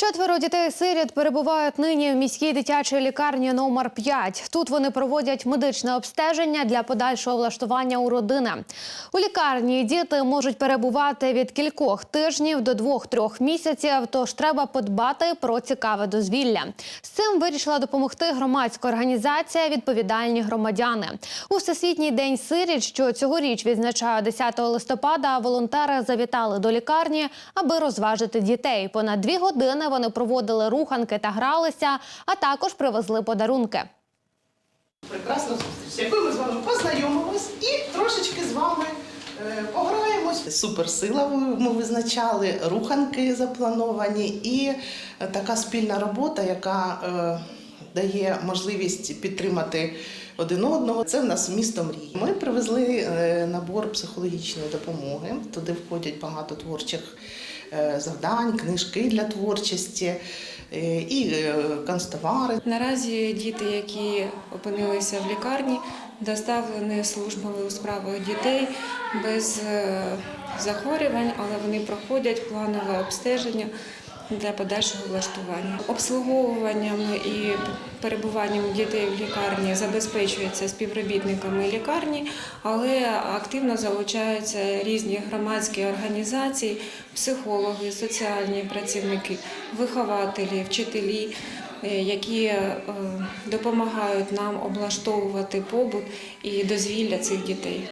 Четверо дітей-сиріт перебувають нині в міській дитячій лікарні номер 5 Тут вони проводять медичне обстеження для подальшого влаштування у родини. У лікарні діти можуть перебувати від кількох тижнів до двох-трьох місяців. Тож треба подбати про цікаве дозвілля. З цим вирішила допомогти громадська організація Відповідальні громадяни. У всесвітній день сиріт, що цьогоріч відзначає 10 листопада. Волонтери завітали до лікарні, аби розважити дітей. Понад дві години вони проводили руханки та гралися, а також привезли подарунки. прекрасна зустріч, ми з вами познайомимось і трошечки з вами е, пограємось. Суперсила ми визначали, руханки заплановані і е, така спільна робота, яка е, дає можливість підтримати один одного. Це в нас місто мрії. Ми привезли е, набор психологічної допомоги. Туди входять багато творчих е, завдань, книжки для творчості е, і канцтовари. Наразі діти, які опинилися в лікарні, доставлені службами у справах дітей без захворювань, але вони проходять планове обстеження для подальшого влаштування. Обслуговуванням перебуванням дітей в лікарні забезпечується співробітниками лікарні, але активно залучаються різні громадські організації, психологи, соціальні працівники, вихователі, вчителі е, які е, допомагають нам облаштовувати побут і дозвілля цих дітей.